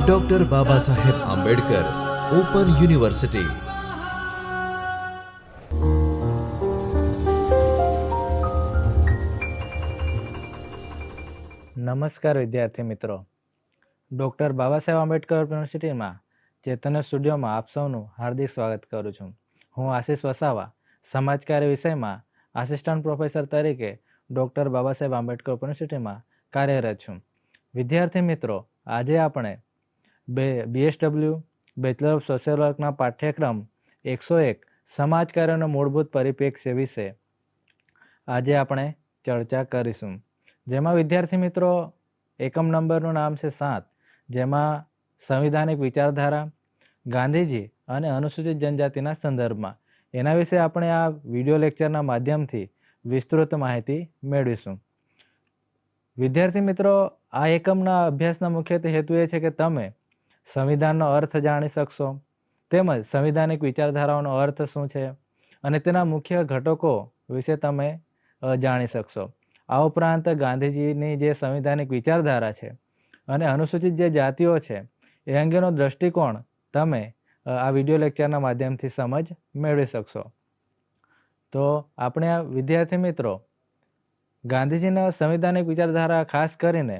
Doctor બાબા Saheb Ambedkar open university નમસ્કાર વિદ્યાર્થી મિત્રો. ડૉક્ટર બાબા સાહેબ આંબેડકર યુનિવર્સિટીમાં ચેતન સ્ટુડિયોમાં આપ સૌનું હાર્દિક સ્વાગત કરું છું. હું આશિષ વસાવા, સમાજકાર્ય વિષયમાં આસિસ્ટન્ટ પ્રોફેસર તરીકે ડૉક્ટર બાબા સાહેબ આંબેડકર યુનિવર્સિટીમાં કાર્યરત છું. વિદ્યાર્થી મિત્રો, આજે આપણે બે બીએસડબલ્યુ બેચલર ઓફ સોશિયલ વર્કના પાઠ્યક્રમ એકસો એક સમાજકાર્યનો મૂળભૂત પરિપ્રેક્ષ્ય વિશે આજે આપણે ચર્ચા કરીશું. જેમાં વિદ્યાર્થી મિત્રો, એકમ નંબરનું નામ છે સાત, જેમાં સંવિધાનિક વિચારધારા, ગાંધીજી અને અનુસૂચિત જનજાતિના સંદર્ભમાં. એના વિશે આપણે આ વીડિયો લેક્ચરના માધ્યમથી વિસ્તૃત માહિતી મેળવીશું. વિદ્યાર્થી મિત્રો, આ એકમના અભ્યાસના મુખ્યત્વે હેતુ એ છે કે તમે સંવિધાનનો અર્થ જાણી શકશો. તેમજ સંવિધાનિક વિચારધારાઓનો અર્થ શું છે અને તેના મુખ્ય ઘટકો વિશે તમે જાણી શકશો. આ ઉપરાંત ગાંધીજીની જે સંવિધાનિક વિચારધારા છે અને અનુસૂચિત જે જાતિઓ છે, એ અંગેનો દૃષ્ટિકોણ તમે આ વીડિયો લેક્ચરના માધ્યમથી સમજ મેળવી શકશો. તો આપણે વિદ્યાર્થી મિત્રો ગાંધીજીના સંવિધાનિક વિચારધારા ખાસ કરીને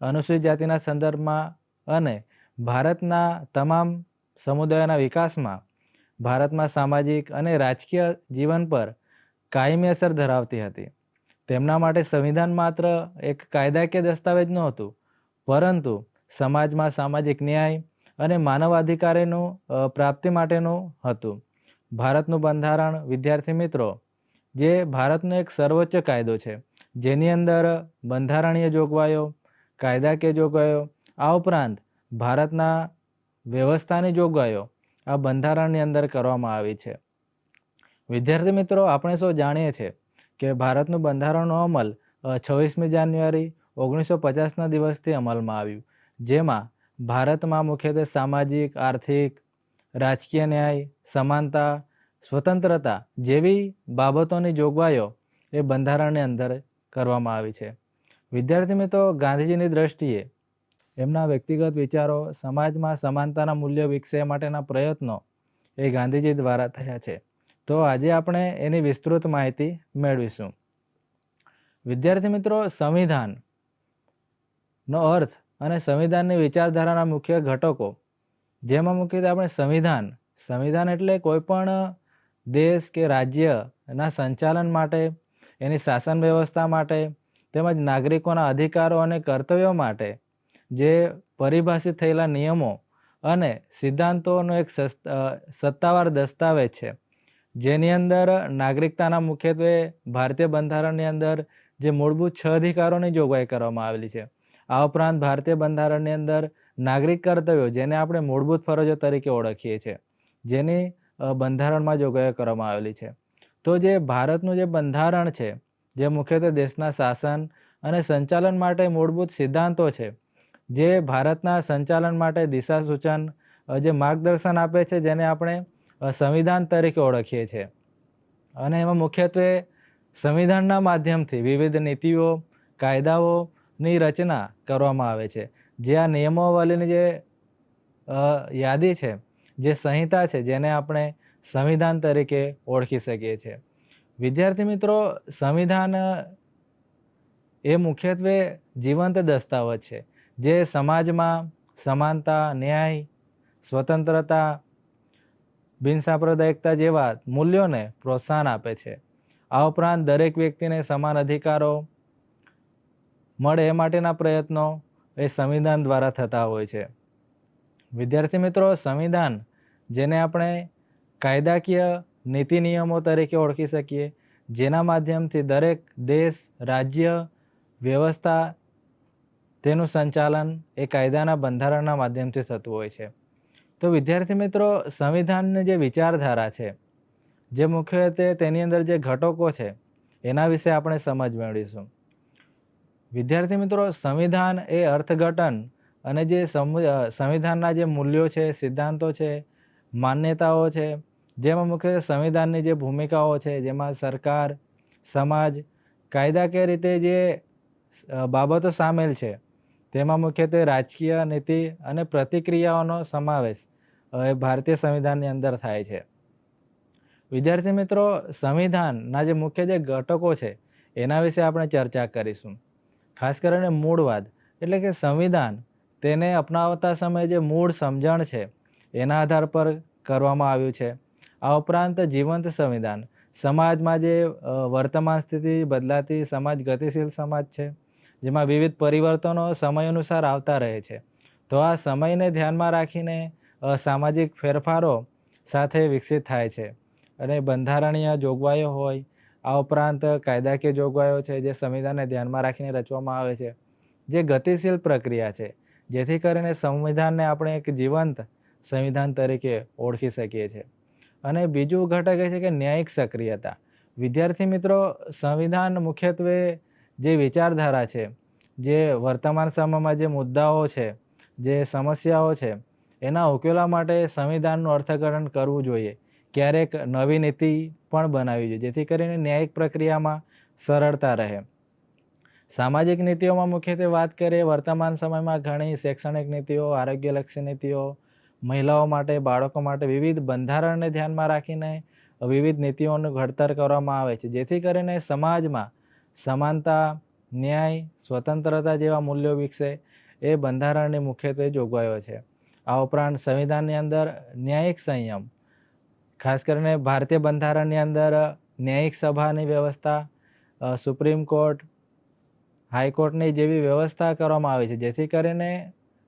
અનુસૂચિત જાતિના સંદર્ભમાં અને ભારતના તમામ સમુદાયોના વિકાસમાં ભારતમાં સામાજિક અને રાજકીય જીવન પર કાયમી અસર ધરાવતી હતી. તેમના માટે સંવિધાન માત્ર એક કાયદાકીય દસ્તાવેજ નહોતું, પરંતુ સમાજમાં સામાજિક ન્યાય અને માનવ અધિકારીનું પ્રાપ્તિ માટેનું હતું. ભારતનું બંધારણ, વિદ્યાર્થી મિત્રો, જે ભારતનો એક સર્વોચ્ચ કાયદો છે. જેની અંદર બંધારણીય જોગવાઈઓ, કાયદાકીય જોગવાઈઓ, આ ઉપરાંત ભારતના વ્યવસ્થાની જોગવાઈઓ આ બંધારણની અંદર કરવામાં આવી છે. વિદ્યાર્થી મિત્રો, આપણે સૌ જાણીએ છીએ કે ભારતનું બંધારણનો અમલ છવ્વીસમી જાન્યુઆરી ઓગણીસો પચાસના દિવસથી અમલમાં આવ્યું, જેમાં ભારતમાં મુખ્યત્વે સામાજિક, આર્થિક, રાજકીય ન્યાય, સમાનતા, સ્વતંત્રતા જેવી બાબતોની જોગવાઈઓ એ બંધારણની અંદર કરવામાં આવી છે. વિદ્યાર્થી મિત્રો, ગાંધીજીની દ્રષ્ટિએ એમના વ્યક્તિગત વિચારો સમાજમાં સમાનતાના મૂલ્યો વિકસે માટેના પ્રયત્નો એ ગાંધીજી દ્વારા થયા છે. તો આજે આપણે એની વિસ્તૃત માહિતી મેળવીશું. વિદ્યાર્થી મિત્રો સંવિધાનનો અર્થ અને સંવિધાનની વિચારધારાના મુખ્ય ઘટકો જેમાં મુખ્યત્વે આપણે સંવિધાન સંવિધાન એટલે કોઈપણ દેશ કે રાજ્યના સંચાલન માટે એની શાસન વ્યવસ્થા માટે તેમજ નાગરિકોના અધિકારો અને કર્તવ્યો માટે જે પરિભાષિત થયેલા નિયમો અને સિદ્ધાંતોનો એક સત્તાવાર દસ્તાવેજ છે. જેની અંદર નાગરિકતાના મુખ્યત્વે ભારતીય બંધારણની અંદર જે મૂળભૂત છ અધિકારોની જોગવાઈ કરવામાં આવેલી છે. આ ઉપરાંત ભારતીય બંધારણની અંદર નાગરિક કર્તવ્યો, જેને આપણે મૂળભૂત ફરજો તરીકે ઓળખીએ છીએ, જેની બંધારણમાં જોગવાઈ કરવામાં આવેલી છે. તો જે ભારતનું જે બંધારણ છે, જે મુખ્યત્વે દેશના શાસન અને સંચાલન માટે મૂળભૂત સિદ્ધાંતો છે, જે ભારતના સંચાલન માટે દિશા સૂચન જે માર્ગદર્શન આપે છે, જેને આપણે સંવિધાન તરીકે ઓળખીએ છીએ. અને એમાં મુખ્યત્વે સંવિધાનના માધ્યમથી વિવિધ નીતિઓ કાયદાઓની રચના કરવામાં આવે છે. જે આ નિયમાવલીની જે યાદી છે, જે સંહિતા છે, જેને આપણે સંવિધાન તરીકે ઓળખી શકીએ છીએ. વિદ્યાર્થી મિત્રો, સંવિધાન એ મુખ્યત્વે જીવંત દસ્તાવેજ છે, જે સમાજમાં સમાનતા, ન્યાય, સ્વતંત્રતા, બિનસાંપ્રદાયિકતા જેવા મૂલ્યોને પ્રોત્સાહન આપે છે. આ ઉપરાંત દરેક વ્યક્તિને સમાન અધિકારો મળે એ માટેના પ્રયત્નો એ સંવિધાન દ્વારા થતા હોય છે. વિદ્યાર્થી મિત્રો, સંવિધાન જેને આપણે કાયદાકીય નીતિ નિયમો તરીકે ઓળખી શકીએ, જેના માધ્યમથી દરેક દેશ, રાજ્ય, વ્યવસ્થા, તેનું સંચાલન એ કાયદાના બંધારણના માધ્યમથી થતું હોય છે. તો વિદ્યાર્થી મિત્રો, સંવિધાનની જે વિચારધારા છે, જે મુખ્યત્વે તેની અંદર જે ઘટકો છે, એના વિશે આપણે સમજ મેળવીશું. વિદ્યાર્થી મિત્રો, સંવિધાન એ અર્થઘટન અને જે સંવિધાનના જે મૂલ્યો છે, સિદ્ધાંતો છે, માન્યતાઓ છે જેમાં મુખ્યત્વે સંવિધાનની જે ભૂમિકાઓ છે, જેમાં સરકાર, સમાજ, કાયદાકીય રીતે જે બાબતો સામેલ છે, તેમાં મુખ્યત્વે રાજકીય નીતિ અને પ્રતિક્રિયાઓનો સમાવેશ એ ભારતીય સંવિધાનની અંદર થાય છે. વિદ્યાર્થી મિત્રો, સંવિધાનના જે મુખ્ય જે ઘટકો છે, એના વિશે આપણે ચર્ચા કરીશું. ખાસ કરીને મૂળવાદ, એટલે કે સંવિધાન, તેને અપનાવતા સમયે જે મૂળ સમજણ છે, એના આધાર પર કરવામાં આવ્યું છે. આ ઉપરાંત જીવંત સંવિધાન. સમાજમાં જે વર્તમાન સ્થિતિ બદલાતી સમાજ ગતિશીલ સમાજ છે, જેમાં વિવિધ પરિવર્તનો સમય અનુસાર આવતા રહે છે. તો આ સમયને ધ્યાનમાં રાખીને સામાજિક ફેરફારો સાથે વિકસિત થાય છે. અને બંધારણીય જોગવાઈઓ હોય, આ ઉપરાંત કાયદાકીય જોગવાઈઓ છે, જે સંવિધાનને ધ્યાનમાં રાખીને રચવામાં આવે છે, જે ગતિશીલ પ્રક્રિયા છે. જેથી કરીને સંવિધાનને આપણે એક જીવંત સંવિધાન તરીકે ઓળખી શકીએ છીએ. અને બીજું ઘટક એ છે કે ન્યાયિક સક્રિયતા. વિદ્યાર્થી મિત્રો, સંવિધાન મુખ્યત્વે જે વિચારધારા છે, જે વર્તમાન સમયમાં જે મુદ્દાઓ છે, જે સમસ્યાઓ છે, એના ઉકેલા માટે સંવિધાનનું અર્થઘટન કરવું જોઈએ. ક્યારેક નવી નીતિ પણ બનાવવી જોઈએ, જેથી કરીને ન્યાયિક પ્રક્રિયામાં સરળતા રહે. સામાજિક નીતિઓમાં મુખ્યત્વે વાત કરીએ, વર્તમાન સમયમાં ઘણી શૈક્ષણિક નીતિઓ, આરોગ્યલક્ષી નીતિઓ મહિલાઓ માટે, બાળકો માટે વિવિધ બંધારણને ધ્યાનમાં રાખીને વિવિધ નીતિઓનું ઘડતર કરવામાં આવે છે. જેથી કરીને સમાજમાં સમાનતા, ન્યાય, સ્વતંત્રતા જેવા મૂલ્યો વિકસે એ બંધારણની મુખ્યત્વે જોગવાઈઓ છે. આ ઉપરાંત સંવિધાનની અંદર ન્યાયિક સંયમ, ખાસ કરીને ભારતીય બંધારણની અંદર ન્યાયિક સભાની વ્યવસ્થા સુપ્રીમ કોર્ટ, હાઈકોર્ટની જેવી વ્યવસ્થા કરવામાં આવી છે. જેથી કરીને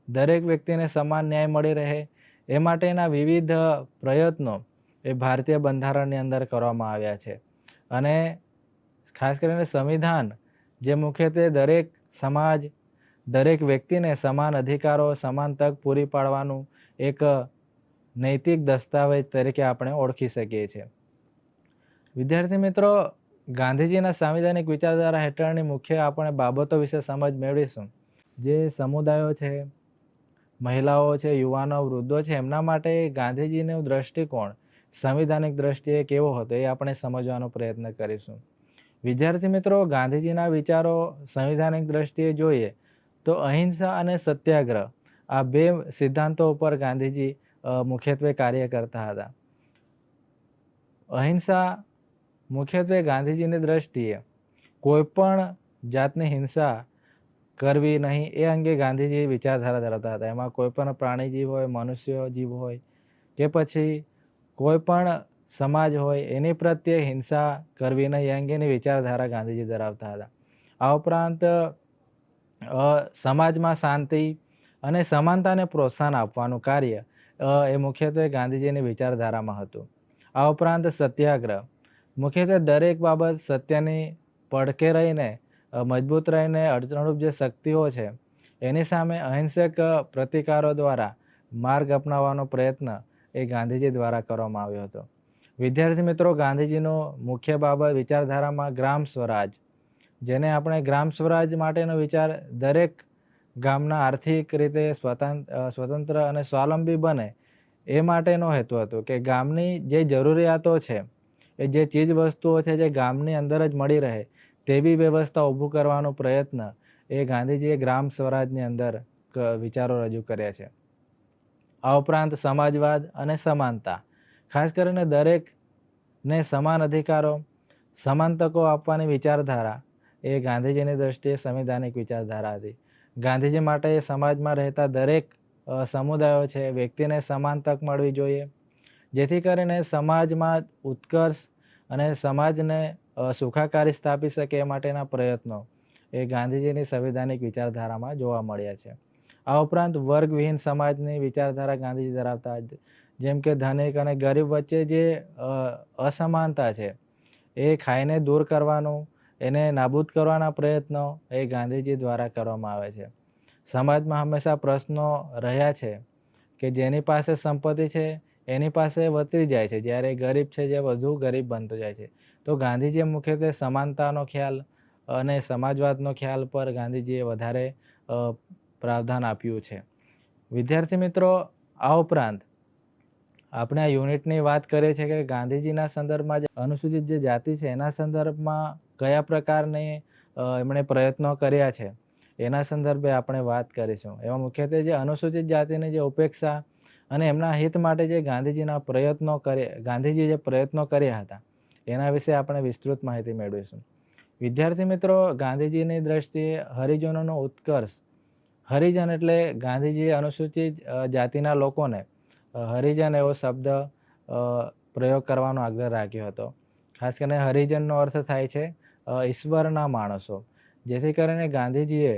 દરેક વ્યક્તિને સમાન ન્યાય મળી રહે એ માટેના વિવિધ પ્રયત્નો એ ભારતીય બંધારણની અંદર કરવામાં આવ્યા છે. અને ખાસ કરીને સંવિધાન જે મુખ્યત્વે દરેક સમાજ, દરેક વ્યક્તિને સમાન અધિકારો, સમાન તક પૂરી પાડવાનું એક નૈતિક દસ્તાવેજ તરીકે આપણે ઓળખી શકીએ છીએ. વિદ્યાર્થી મિત્રો, ગાંધીજીના સાંવિધાનિક વિચારધારા હેઠળની મુખ્ય આપણે બાબતો વિશે સમજ મેળવીશું. જે સમુદાયો છે મહિલાઓ છે, યુવાનો, વૃદ્ધો છે, એમના માટે ગાંધીજીનો દ્રષ્ટિકોણ, સંવિધાનિક દ્રષ્ટિએ કેવો હતો એ આપણે સમજવાનો પ્રયત્ન કરીશું. વિદ્યાર્થી મિત્રો, ગાંધીજીના વિચારો સંવિધાનિક દ્રષ્ટિએ જોઈએ તો અહિંસા અને સત્યાગ્રહ આ બે સિદ્ધાંતો ઉપર ગાંધીજી મુખ્યત્વે કાર્ય કરતા હતા. અહિંસા મુખ્યત્વે ગાંધીજીની દ્રષ્ટિએ કોઈપણ જાતની હિંસા કરવી નહીં, એ અંગે ગાંધીજી વિચારધારા ધરાવતા હતા. એમાં કોઈ પણ પ્રાણી જીવ હોય મનુષ્ય જીવ હોય કે પછી કોઈ પણ સમાજ હોય, એની પ્રત્યે હિંસા કરવી નહીં, એ અંગેની વિચારધારા ગાંધીજી ધરાવતા હતા. આ ઉપરાંત સમાજમાં શાંતિ અને સમાનતાને પ્રોત્સાહન આપવાનું કાર્ય એ મુખ્યત્વે ગાંધીજીની વિચારધારામાં હતું. આ ઉપરાંત સત્યાગ્રહ. મુખ્યત્વે દરેક બાબત સત્યની પડકે રહીને મજબૂત રહીને અડચણરૂપ જે શક્તિઓ છે, એની સામે અહિંસક પ્રતિકારો દ્વારા માર્ગ અપનાવવાનો પ્રયત્ન એ ગાંધીજી દ્વારા કરવામાં આવ્યો હતો. વિદ્યાર્થી મિત્રો, ગાંધીજીનો મુખ્ય બાબત વિચારધારામાં ગ્રામ સ્વરાજ, જેને આપણે ગ્રામ સ્વરાજ માટેનો વિચાર દરેક ગામના આર્થિક રીતે સ્વતંત્ર અને સ્વાવલંબી બને એ માટેનો હેતુ હતો કે ગામની જે જરૂરિયાતો છે, એ જે ચીજ વસ્તુઓ છે જે ગામની અંદર જ મળી રહે તેવી વ્યવસ્થા ઊભું કરવાનો પ્રયત્ન એ ગાંધીજીએ ગ્રામ સ્વરાજની અંદર વિચારો રજૂ કર્યા છે. આ ઉપરાંત સમાજવાદ અને સમાનતા. ખાસ કરીને દરેકને સમાન અધિકારો સમાન તકો આપવાની વિચારધારા એ ગાંધીજીની દ્રષ્ટિએ સંવિધાનિક વિચારધારા હતી. ગાંધીજી માટે સમાજમાં રહેતા દરેક સમુદાયો છે વ્યક્તિને સમાન તક મળવી જોઈએ. જેથી કરીને સમાજમાં ઉત્કર્ષ અને સમાજને સુખાકારી સ્થાપી શકે એ માટેના પ્રયત્નો એ ગાંધીજીની સંવિધાનિક વિચારધારામાં જોવા મળ્યા છે. આ ઉપરાંત વર્ગવિહીન સમાજની વિચારધારા ગાંધીજી ધરાવતા જેમ કે ધનિક અને ગરીબ વચ્ચે જે અસમાનતા છે, એ ખાઈને દૂર કરવાનું, એને નાબૂદ કરવાના પ્રયત્નો એ ગાંધીજી દ્વારા કરવામાં આવે છે. સમાજમાં હંમેશા પ્રશ્નો રહ્યા છે કે જેની પાસે સંપત્તિ છે એની પાસે વધતી જાય છે. જ્યારે ગરીબ છે, જે વધુ ગરીબ બનતો જાય છે. તો ગાંધીજીએ મુખ્યત્વે સમાનતાનો ખ્યાલ અને સમાજવાદનો ખ્યાલ પર ગાંધીજીએ વધારે પ્રાવધાન આપ્યું છે. વિદ્યાર્થી મિત્રો, આ ઉપરાંત આપણે આ યુનિટની વાત કરીએ છીએ કે ગાંધીજીના સંદર્ભમાં જે અનુસૂચિત જે જાતિ છે, એના સંદર્ભમાં કયા પ્રકારની એમણે પ્રયત્નો કર્યા છે, એના સંદર્ભે આપણે વાત કરીશું. એમાં મુખ્યત્વે જે અનુસૂચિત જાતિની જે ઉપેક્ષા અને એમના હિત માટે જે ગાંધીજીના પ્રયત્નો કરે, ગાંધીજી જે પ્રયત્નો કર્યા હતા, એના વિશે આપણે વિસ્તૃત માહિતી મેળવીશું. વિદ્યાર્થી મિત્રો, ગાંધીજીની દ્રષ્ટિએ હરિજનોનો ઉત્કર્ષ, હરિજન એટલે ગાંધીજીએ અનુસૂચિત જાતિના લોકોને હરિજન એવો શબ્દ પ્રયોગ કરવાનો આગ્રહ રાખ્યો હતો. ખાસ કરીને હરિજનનો અર્થ થાય છે ઈશ્વરના માણસો. જેથી કરીને ગાંધીજીએ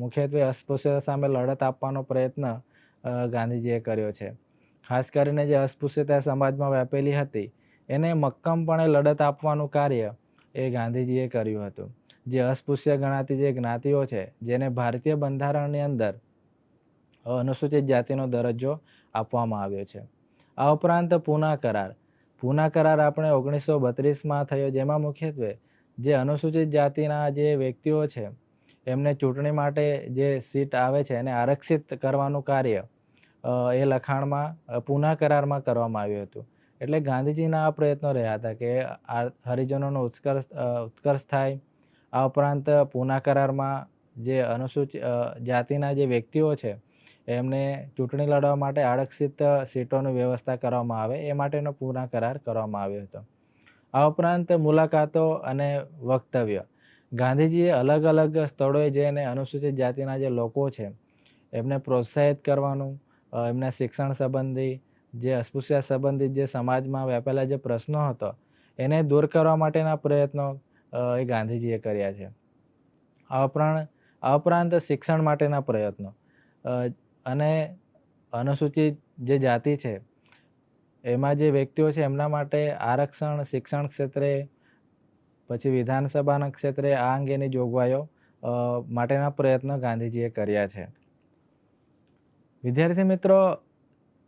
મુખ્યત્વે અસ્પૃશ્યતા સામે લડત આપવાનો પ્રયત્ન ગાંધીજીએ કર્યો છે. ખાસ કરીને જે અસ્પૃશ્યતા સમાજમાં વ્યાપેલી હતી, એને મક્કમપણે લડત આપવાનું કાર્ય એ ગાંધીજીએ કર્યું હતું. જે અસ્પૃશ્ય ગણાતી જે જ્ઞાતિઓ છે, જેને ભારતીય બંધારણની અંદર અનુસૂચિત જાતિનો દરજ્જો આપવામાં આવ્યો છે. આ ઉપરાંત પૂના કરાર. પૂના કરાર આપણે ઓગણીસો બત્રીસમાં થયો, જેમાં મુખ્યત્વે જે અનુસૂચિત જાતિના જે વ્યક્તિઓ છે, એમને ચૂંટણી માટે જે સીટ આવે છે, એને આરક્ષિત કરવાનું કાર્ય એ લખાણમાં પુના કરારમાં કરવામાં આવ્યું હતું. એટલે ગાંધીજીના આ પ્રયત્નો રહ્યા હતા કે આ હરિજનોનો ઉત્કર્ષ ઉત્કર્ષ થાય. આ ઉપરાંત પૂના કરારમાં જે અનુસૂચિત જાતિના જે વ્યક્તિઓ છે, એમને ચૂંટણી લડવા માટે આરક્ષિત સીટોની વ્યવસ્થા કરવામાં આવે, એ માટેનો પૂના કરાર કરવામાં આવ્યો હતો. આ ઉપરાંત મુલાકાતો અને વક્તવ્ય. ગાંધીજીએ અલગ અલગ સ્થળોએ જઈને અનુસૂચિત જાતિના જે લોકો છે, એમને પ્રોત્સાહિત કરવાનું એમના શિક્ષણ સંબંધી, જે અસ્પૃશ્યા સંબંધિત જે સમાજમાં વ્યાપેલા જે પ્રશ્નો હતો, એને દૂર કરવા માટેના પ્રયત્નો એ ગાંધીજીએ કર્યા છે. આ ઉપરાંત આ ઉપરાંત શિક્ષણ માટેના પ્રયત્નો. અને અનુસૂચિત જે જાતિ છે, એમાં જે વ્યક્તિઓ છે, એમના માટે આરક્ષણ, શિક્ષણ ક્ષેત્રે, પછી વિધાનસભાના ક્ષેત્રે આ અંગેની જોગવાઈઓ માટેના પ્રયત્નો ગાંધીજીએ કર્યા છે. વિદ્યાર્થી મિત્રો,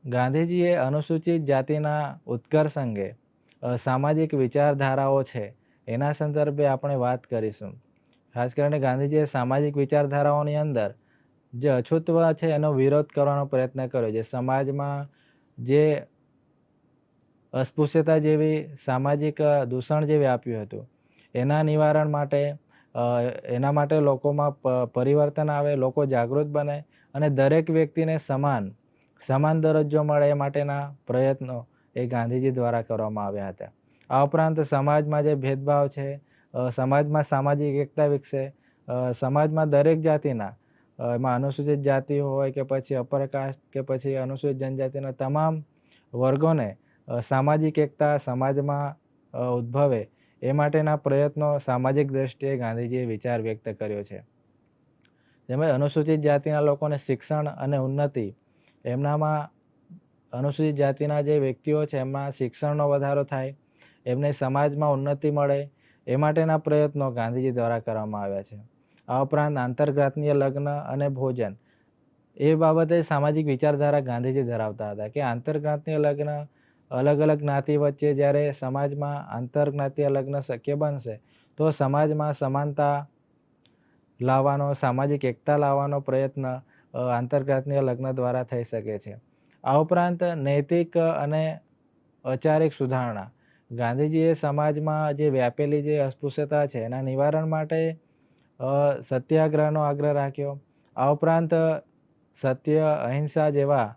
ગાંધીજીએ અનુસૂચિત જાતિના ઉત્કર્ષ અંગે સામાજિક વિચારધારાઓ છે એના સંદર્ભે આપણે વાત કરીશું. ખાસ કરીને ગાંધીજીએ સામાજિક વિચારધારાઓની અંદર જે અછૂતવ છે એનો વિરોધ કરવાનો પ્રયત્ન કર્યો, જે સમાજમાં જે અસ્પૃશ્યતા જેવી સામાજિક દૂષણ જે વ્યાપ્યું હતું, એના નિવારણ માટે એના માટે લોકોમાં પરિવર્તન આવે, લોકો જાગૃત બને અને દરેક વ્યક્તિને સમાન સમાન દરજ્જો મળે એ માટેના પ્રયત્નો એ ગાંધીજી દ્વારા કરવામાં આવ્યા હતા. આ ઉપરાંત સમાજમાં જે ભેદભાવ છે સમાજમાં સામાજિક એકતા વિકસે સમાજમાં દરેક જાતિના એમાં અનુસૂચિત જાતિ હોય કે પછી અપર કાસ્ટ કે પછી અનુસૂચિત જનજાતિના તમામ વર્ગોને સામાજિક એકતા સમાજમાં ઉદ્ભવે એ માટેના પ્રયત્નો સામાજિક દ્રષ્ટિએ ગાંધીજીએ વિચાર વ્યક્ત કર્યો છે. જેમાં અનુસૂચિત જાતિના લોકોને શિક્ષણ અને ઉન્નતિ, એમનામાં અનુસૂચિત જાતિના જે વ્યક્તિઓ છે એમાં શિક્ષણનો વધારો થાય, એમને સમાજમાં ઉન્નતિ મળે, એ માટેના પ્રયત્નો ગાંધીજી દ્વારા કરવામાં આવ્યા છે. આ ઉપરાંત આંતરગ્રાતનીય લગ્ન અને ભોજન, એ બાબતે સામાજિક વિચારધારા ગાંધીજી ધરાવતા હતા કે આંતરજ્ઞાતીય લગ્ન અલગ અલગ જ્ઞાતિ વચ્ચે જ્યારે સમાજમાં આંતરજ્ઞાતીય લગ્ન શક્ય બનશે, તો સમાજમાં સમાનતા લાવવાનો સામાજિક એકતા લાવવાનો પ્રયત્ન અ, લગ્ન દ્વારા થઈ શકે છે. આ ઉપરાંત નૈતિક અને ઔચારિક સુધારણા. ગાંધીજીએ સમાજમાં જે વ્યાપેલી જે અસ્પૃશ્યતા છે એના નિવારણ માટે સત્યાગ્રહનો આગ્રહ રાખ્યો. આ ઉપરાંત સત્ય અહિંસા જેવા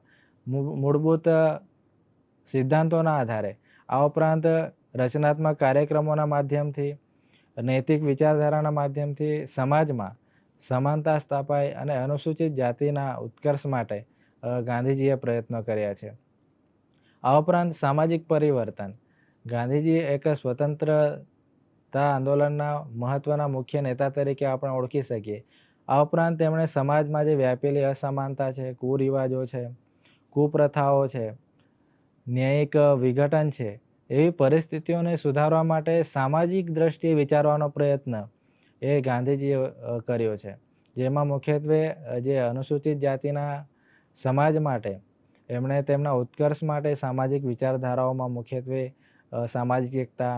મૂળભૂત સિદ્ધાંતોના આધારે. આ ઉપરાંત રચનાત્મક કાર્યક્રમોના માધ્યમથી નૈતિક વિચારધારાના માધ્યમથી સમાજમાં સમાનતા સ્થાપાય અને અનુસૂચિત જાતિના ઉત્કર્ષ માટે ગાંધીજીએ પ્રયત્નો કર્યા છે. આ ઉપરાંત સામાજિક પરિવર્તન. ગાંધીજી એક સ્વતંત્રતા આંદોલનના મહત્વના મુખ્ય નેતા તરીકે આપણે ઓળખી શકીએ. આ ઉપરાંત તેમણે સમાજમાં જે વ્યાપેલી અસમાનતા છે, કુરિવાજો છે, કુપ્રથાઓ છે, ન્યાયિક વિઘટન છે એવી પરિસ્થિતિઓને સુધારવા માટે સામાજિક દ્રષ્ટિએ વિચારવાનો પ્રયત્ન એ ગાંધીજીએ કર્યો છે. જેમાં મુખ્યત્વે જે અનુસૂચિત જાતિના સમાજ માટે, એમણે તેમના ઉત્કર્ષ માટે સામાજિક વિચારધારાઓમાં મુખ્યત્વે સામાજિક એકતા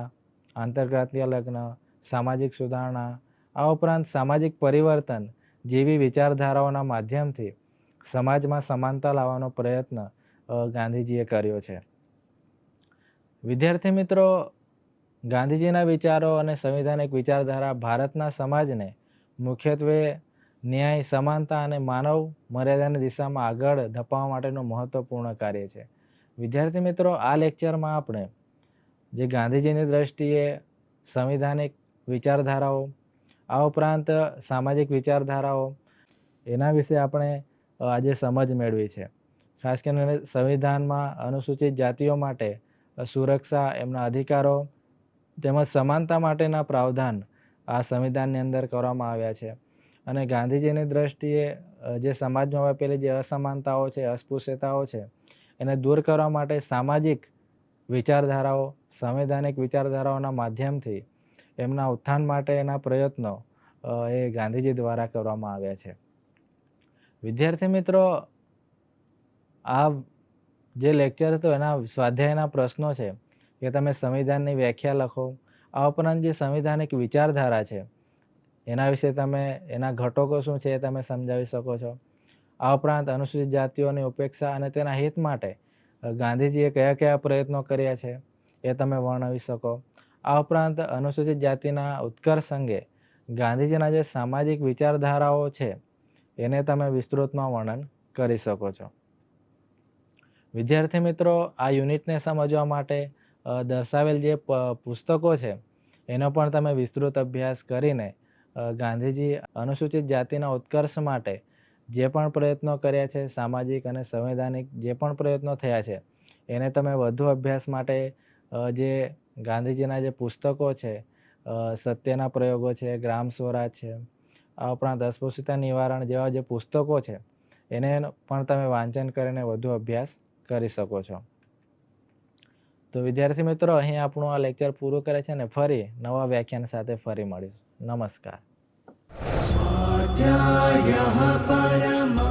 આંતરજાતીય લગ્ન, સામાજિક સુધારણા, આ ઉપરાંત સામાજિક પરિવર્તન જેવી વિચારધારાઓના માધ્યમથી સમાજમાં સમાનતા લાવવાનો પ્રયત્ન ગાંધીજીએ કર્યો છે. વિદ્યાર્થી મિત્રો, ગાંધીજીના વિચારો અને સંવિધાનિક વિચારધારા ભારતના સમાજને મુખ્યત્વે ન્યાય, સમાનતા અને માનવ મર્યાદાની દિશામાં આગળ ધપાવવા માટેનું મહત્વપૂર્ણ કાર્ય છે. વિદ્યાર્થી મિત્રો, આ લેક્ચરમાં આપણે જે ગાંધીજીની દ્રષ્ટિએ સંવિધાનિક વિચારધારાઓ, આ ઉપરાંત સામાજિક વિચારધારાઓ, એના વિશે આપણે આજે સમજ મેળવી છે. ખાસ કરીને સંવિધાનમાં અનુસૂચિત જાતિઓ માટે સુરક્ષા, એમના અધિકારો તેમજ સમાનતા માટેના પ્રાવધાન આ સંવિધાનની અંદર કરવામાં આવ્યા છે. અને ગાંધીજીની દ્રષ્ટિએ જે સમાજમાં વ્યાપેલી જે અસમાનતાઓ છે, અસ્પૃશ્યતાઓ છે, એને દૂર કરવા માટે સામાજિક વિચારધારાઓ, સંવૈધાનિક વિચારધારાઓના માધ્યમથી એમના ઉત્થાન માટે એના પ્રયત્નો એ ગાંધીજી દ્વારા કરવામાં આવ્યા છે. વિદ્યાર્થી મિત્રો, આ જે લેક્ચર હતો એના સ્વાધ્યાયના પ્રશ્નો છે કે તમે સંવિધાનની વ્યાખ્યા લખો. આ ઉપરાંત જે સંવિધાનિક વિચારધારા છે, એના વિશે તમે, એના ઘટકો શું છે એ તમે સમજાવી શકો છો. આ ઉપરાંત અનુસૂચિત જાતિઓની ઉપેક્ષા અને તેના હિત માટે ગાંધીજીએ કયા કયા પ્રયત્નો કર્યા છે એ તમે વર્ણવી શકો. આ ઉપરાંત અનુસૂચિત જાતિના ઉત્કર્ષ અંગે ગાંધીજીના જે સામાજિક વિચારધારાઓ છે, એને તમે વિસ્તૃતમાં વર્ણન કરી શકો છો. વિદ્યાર્થી મિત્રો, આ યુનિટને સમજવા માટે દર્શાવેલ જે પુસ્તકો છે, એનો પણ તમે વિસ્તૃત અભ્યાસ કરીને ગાંધીજી અનુસૂચિત જાતિના ઉત્કર્ષ માટે જે પણ પ્રયત્નો કર્યા છે, સામાજિક અને સંવૈધાનિક જે પણ પ્રયત્નો થયા છે, એને તમે વધુ અભ્યાસ માટે જે ગાંધીજીના જે પુસ્તકો છે સત્યના પ્રયોગો છે, ગ્રામ સ્વરાજ છે, આ ઉપરાંત અસ્પૃશ્યતા નિવારણ જેવા જે પુસ્તકો છે, એને પણ તમે વાંચન કરીને વધુ અભ્યાસ કરી શકો છો. તો વિદ્યાર્થી મિત્રો, અહીં આપણું આ લેક્ચર પૂરું કરે છે અને ફરી નવા વ્યાખ્યાન સાથે ફરી મળીશ. નમસ્કાર. પરમ